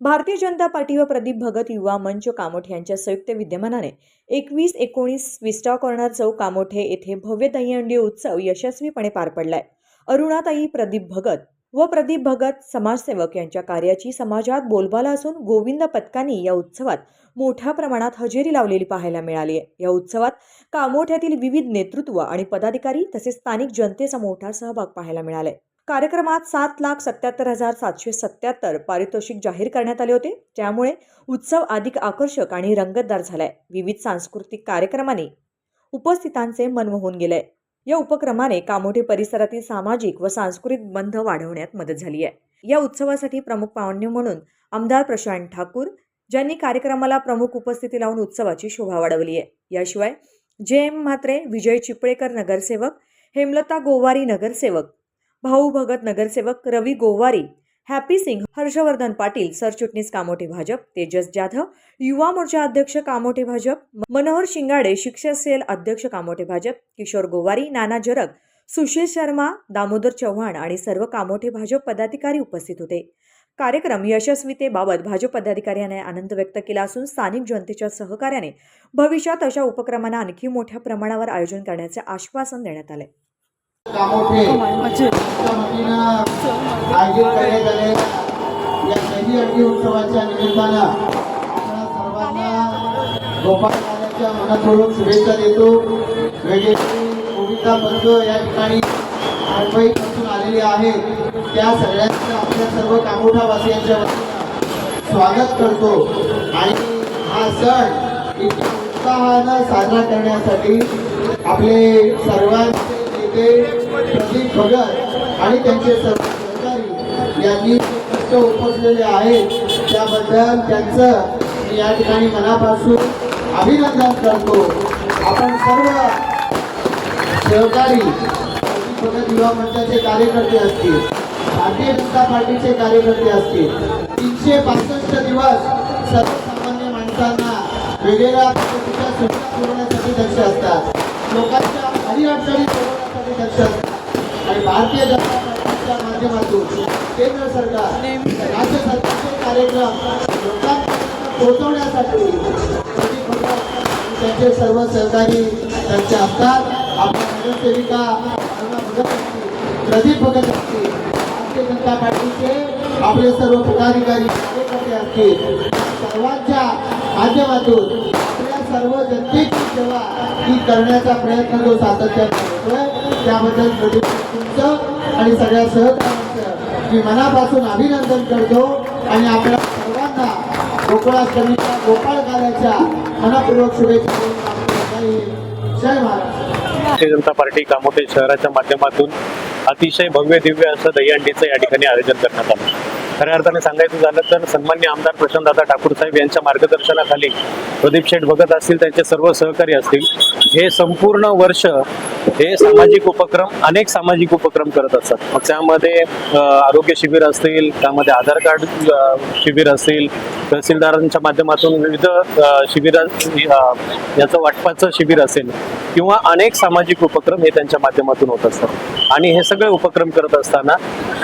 Bharatiya Janata party व प्रदीप भगत युवा मंच कामोठे यांच्या संयुक्त विद्यमानाने एकवीस एकोणीस विस्टा कॉर्नर चौक कामोठे येथे भव्य दहीहंडी उत्सव यशस्वीपणे पार पडलाय. अरुणाताई प्रदीप भगत व प्रदीप भगत समाजसेवक यांच्या कार्याची समाजात बोलबाला असून गोविंद पथकांनी या उत्सवात मोठ्या प्रमाणात हजेरी लावलेली पाहायला मिळाली आहे. या उत्सवात कामोठ्यातील विविध नेतृत्व आणि पदाधिकारी तसेच स्थानिक जनतेचा मोठा सहभाग पाहायला मिळालाय. कार्यक्रमात सात लाख सत्याहत्तर हजार सातशे सत्याहत्तर पारितोषिक जाहीर करण्यात आले होते. त्यामुळे उत्सव अधिक आकर्षक आणि रंगतदार झालाय. विविध सांस्कृतिक कार्यक्रमाने उपस्थितांचे मन मोहून गेलंय. या उपक्रमाने कामोठे परिसरातील सामाजिक व सांस्कृतिक बंध वाढवण्यात मदत झाली आहे. या उत्सवासाठी प्रमुख पाहुणे म्हणून आमदार प्रशांत ठाकूर ज्यांनी कार्यक्रमाला प्रमुख उपस्थिती लावून उत्सवाची शोभा वाढवली आहे. याशिवाय जे एम म्हात्रे विजय चिपळेकर नगरसेवक हेमलता गोवारी नगरसेवक भाऊ भगत नगरसेवक रवी गोवारी हॅपी सिंग हर्षवर्धन पाटील सरचिटणीस कामोठे भाजप तेजस जाधव युवा मोर्चा अध्यक्ष कामोठे भाजप मनोहर शिंगाडे शिक्षक सेल अध्यक्ष कामोठे भाजप किशोर गोवारी नाना जरग सुशील शर्मा दामोदर चव्हाण आणि सर्व कामोठे भाजप पदाधिकारी उपस्थित होते. कार्यक्रम यशस्वीतेबाबत भाजप पदाधिकाऱ्याने आनंद व्यक्त केला असून स्थानिक जनतेच्या सहकार्याने भविष्यात अशा उपक्रमांना आणखी मोठ्या प्रमाणावर आयोजन करण्याचे आश्वासन देण्यात आले. कामोठे. यांच्या वतीनं आयोजित करण्यात आलेल्या या दही अंडी उत्सवाच्या निमित्तानं सर्वांना मनपूर्वक शुभेच्छा देतो. वेगवेगळी कविता या ठिकाणी मुंबईपासून आलेली आहेत. त्या सगळ्यांचं आपल्या सर्व कामोठावासियांच्या वतीनं स्वागत करतो. आणि हा सण इतक्या उत्साहानं साजरा करण्यासाठी आपले सर्वांचे नेते प्रदीप भगत आणि त्यांचे सर्व सहकारी यांनी कष्ट उपसलेले आहेत त्याबद्दल त्यांचं मी या ठिकाणी मनापासून अभिनंदन करतो. आपण सर्व सहकारी प्रदीप भगत युवा मंचाचे कार्यकर्ते असतील भारतीय जनता पार्टीचे कार्यकर्ते असतील तीनशे पासष्ट दिवस सर्वसामान्य माणसांना वेगवेगळ्या पद्धतीच्या सुविधा पुरवण्यासाठी दक्ष असतात. लोकांच्या हरिअडचणी सोडवण्यासाठी आणि भारतीय जनता पार्टीच्या माध्यमातून केंद्र सरकार राज्य सरकारचे कार्यक्रम लोकांपर्यंत पोहोचवण्यासाठी त्यांचे सर्व सहकारी त्यांचे असतात आपल्या नगरसेविका प्रदीप भगत असतील भारतीय जनता पार्टीचे आपले सर्व पदाधिकारी कार्यकर्ते असतील. सर्वांच्या माध्यमातून सर्व जनतेची सेवा ही करण्याचा प्रयत्न जो सातत्यात त्याबद्दल तुमचं आणि सगळ्या सहकार्यांचं मी मनापासून अभिनंदन करतो आणि आपल्या सर्वांना गोकुळाष्टमीच्या गोपाळ काल्याच्या मनापूर्वक शुभेच्छा जय महाराष्ट्र भारतीय जनता पार्टी कामोटे शहराच्या माध्यमातून अतिशय भव्य दिव्य असं दहीहंडीचं या ठिकाणी आयोजन करण्यात आलं. खऱ्या अर्थाने सांगायचं झालं तर सन्मान्य आमदार प्रशांतदादा ठाकूर साहेब यांच्या मार्गदर्शनाखाली प्रदीप शेठ भगत असतील त्यांचे सर्व सहकारी असतील हे संपूर्ण वर्ष हे सामाजिक उपक्रम अनेक सामाजिक उपक्रम करत असतात. मग त्यामध्ये आरोग्य शिबिर असतील त्यामध्ये आधार कार्ड शिबिर असतील तहसीलदारांच्या माध्यमातून विविध शिबिर याचं वाटपाचं शिबिर असेल किंवा अनेक सामाजिक उपक्रम हे त्यांच्या माध्यमातून होत असतात. आणि हे सगळे उपक्रम करत असताना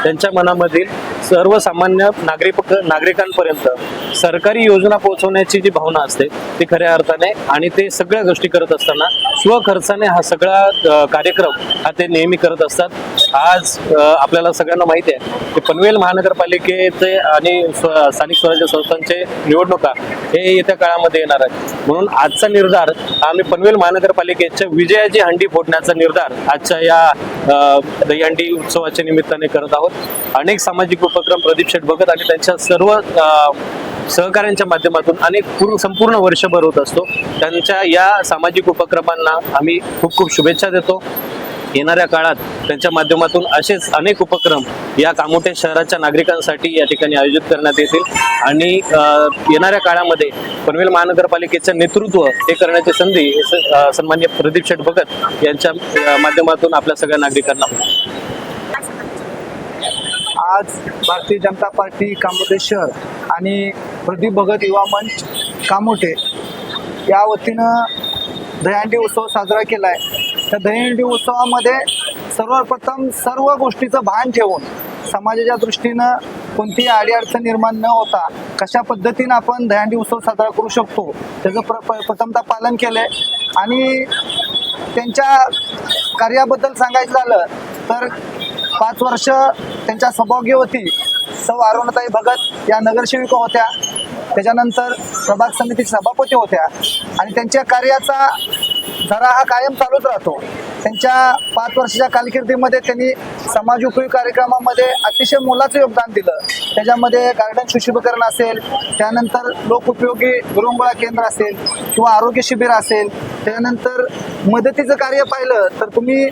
त्यांच्या मनामधील सर्वसामान्य नागरिक नागरिकांपर्यंत सरकारी योजना पोहोचवण्याची जी भावना असते ती खऱ्या अर्थाने आणि ते सगळ्या गोष्टी करत असताना स्वखर्चाने हा सगळा कार्यक्रम हा ते नेहमी करत असतात. आज आपल्याला सगळ्यांना माहिती आहे की पनवेल महानगरपालिकेचे आणि स्व- स्थानिक स्वराज्य संस्थांचे निवडणुका हे येत्या काळामध्ये येणार आहे म्हणून आजचा निर्धार आम्ही पनवेल महानगरपालिकेच्या विजयाची हंडी फोडण्याचा निर्धार आजच्या या दहीहंडी उत्सवाच्या निमित्ताने करत आहोत. अनेक सामाजिक उपक्रम प्रदीप शेठ भगत आणि त्यांच्या सर्व सहकाऱ्यांच्या माध्यमातून अनेक संपूर्ण वर्षभर होत असतो. त्यांच्या या सामाजिक उपक्रमांना आम्ही खूप खूप शुभेच्छा देतो. येणाऱ्या काळात त्यांच्या माध्यमातून असेच अनेक उपक्रम या कामोठे शहराच्या नागरिकांसाठी या ठिकाणी आयोजित करण्यात येतील. आणि येणाऱ्या काळामध्ये पनवेल महानगरपालिकेचं नेतृत्व हे करण्याची संधी सन्मान्य प्रदीप शेठ भगत यांच्या माध्यमातून आपल्या सगळ्या नागरिकांना. आज भारतीय जनता पार्टी कामोठे शहर आणि प्रदीप भगत युवा मंच कामोठे या वतीनं दहीहंडी उत्सव साजरा केला आहे त्या दहीहंडी उत्सवामध्ये सर्वप्रथम सर्व गोष्टीचं भान ठेवून समाजाच्या दृष्टीनं कोणतीही अडीअडचण निर्माण न होता कशा पद्धतीनं आपण दहीहंडी उत्सव साजरा करू शकतो त्याचं प्र प- प्रथमतः पालन केलंय. आणि त्यांच्या कार्याबद्दल सांगायचं झालं तर पाच वर्ष त्यांच्या सौभाग्यवती सौ अरुणताई भगत या नगरसेविका होत्या. त्याच्यानंतर प्रभाग समितीच्या सभापती होत्या. आणि त्यांच्या कार्याचा जरा हा कायम चालूच राहतो. त्यांच्या पाच वर्षाच्या कारकिर्दीमध्ये त्यांनी समाज उपयोगी कार्यक्रमामध्ये अतिशय मोलाचं योगदान दिलं. त्याच्यामध्ये गार्डन सुशोभीकरण असेल त्यानंतर लोकउपयोगी विरंगुळा केंद्र असेल किंवा आरोग्य शिबिर असेल त्यानंतर मदतीचं कार्य पाहिलं तर तुम्ही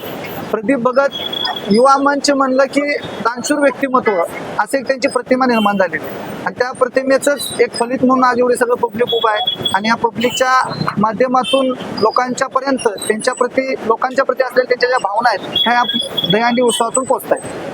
प्रदीप भगत युवा मंच म्हणलं की दानशूर व्यक्तिमत्व असे त्यांची प्रतिमा निर्माण झालेली आणि त्या प्रतिमेचंच एक फलित म्हणून आज एवढे सगळं पब्लिक उभं आहे. आणि या पब्लिकच्या माध्यमातून लोकांच्या पर्यंत त्यांच्या प्रती लोकांच्या प्रती असलेल्या त्यांच्या ज्या भावना आहेत ह्या या दहीहंडी उत्सवातून पोहोचत आहेत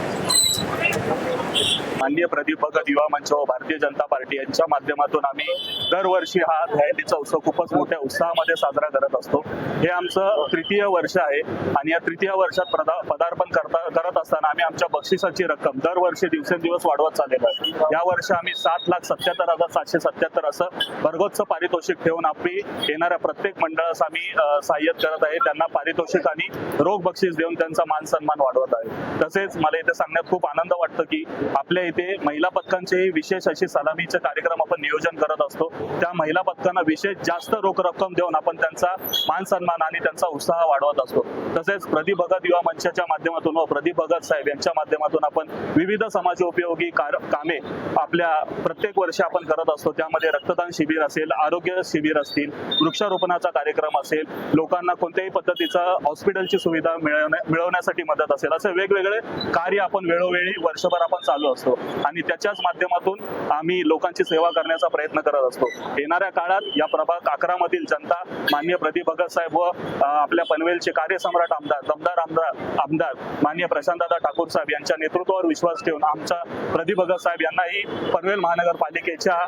माननीय प्रदीप युवा मंच व भारतीय जनता पार्टी यांच्या माध्यमातून आम्ही दरवर्षी हा दहीहंडीचा उत्सव खूपच मोठ्या उत्साहामध्ये साजरा करत असतो. हे आमचं तृतीय वर्ष आहे आणि या तृतीय वर्षात पदार्पण करता करत असताना आम्ही आमच्या बक्षिसाची रक्कम दरवर्षी दिवसेंदिवस वाढवत चाललेलो आहे. या वर्षी आम्ही सात लाख सत्याहत्तर हजार सातशे सत्याहत्तर असं भरगोतचं पारितोषिक ठेवून आपली येणाऱ्या प्रत्येक मंडळास आम्ही सहाय्य सहाय्यत करत आहे. त्यांना पारितोषिक आणि रोख बक्षीस देऊन त्यांचा मान सन्मान वाढवत आहे. तसेच मला इथे सांगण्यात खूप आनंद वाटतो की आपल्या इथे महिला पथकांचे विशेष अशी सलामीचे कार्यक्रम आपण नियोजन करत असतो. त्या महिला पथकांना विशेष जास्त रोख रक्कम देऊन आपण त्यांचा मान सन्मान आणि त्यांचा उत्साह वाढवत असतो. तसेच प्रदीप भगत युवा मंचाच्या माध्यमातून व प्रदीप भगत साहेब यांच्या माध्यमातून आपण विविध समाज उपयोगी कामे आपल्या प्रत्येक वर्षी आपण करत असतो. त्यामध्ये रक्तदान शिबिर असेल आरोग्य शिबिर असतील वृक्षारोपणाचा कार्यक्रम असेल लोकांना कोणत्याही पद्धतीचा हॉस्पिटलची सुविधा मिळवण्या मिळवण्यासाठी मदत असेल असे वेगवेगळे कार्य आपण वेळोवेळी वर्षभर आपण चालू असतो. आणि त्याच्याच माध्यमातून आम्ही लोकांची सेवा करण्याचा प्रयत्न करत असतो. येणाऱ्या काळात या प्रभाग अकरा मधील जनता मान्य प्रदीप भगत साहेब व आपल्या पनवेलचे कार्यसम्राट आमदार दमदार आमदार आमदार मान्य प्रशांतदादा ठाकूर साहेब यांच्या नेतृत्वावर विश्वास ठेवून आमच्या प्रदीप भगत साहेब यांनाही पनवेल महानगरपालिकेच्या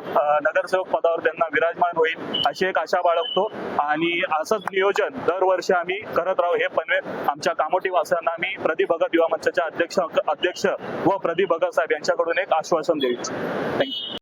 नगरसेवक पदावर त्यांना विराजमान होईल अशी एक आशा बाळगतो. आणि असंच नियोजन दरवर्षी आम्ही करत राहू हे पनवेल आमच्या कामोटी वासांना आम्ही प्रदीप भगत युवा मंचाच्या अध्यक्ष अध्यक्ष व प्रदीप भगत साहेब यांच्याकडून एक आश्वासन देऊ थँक्यू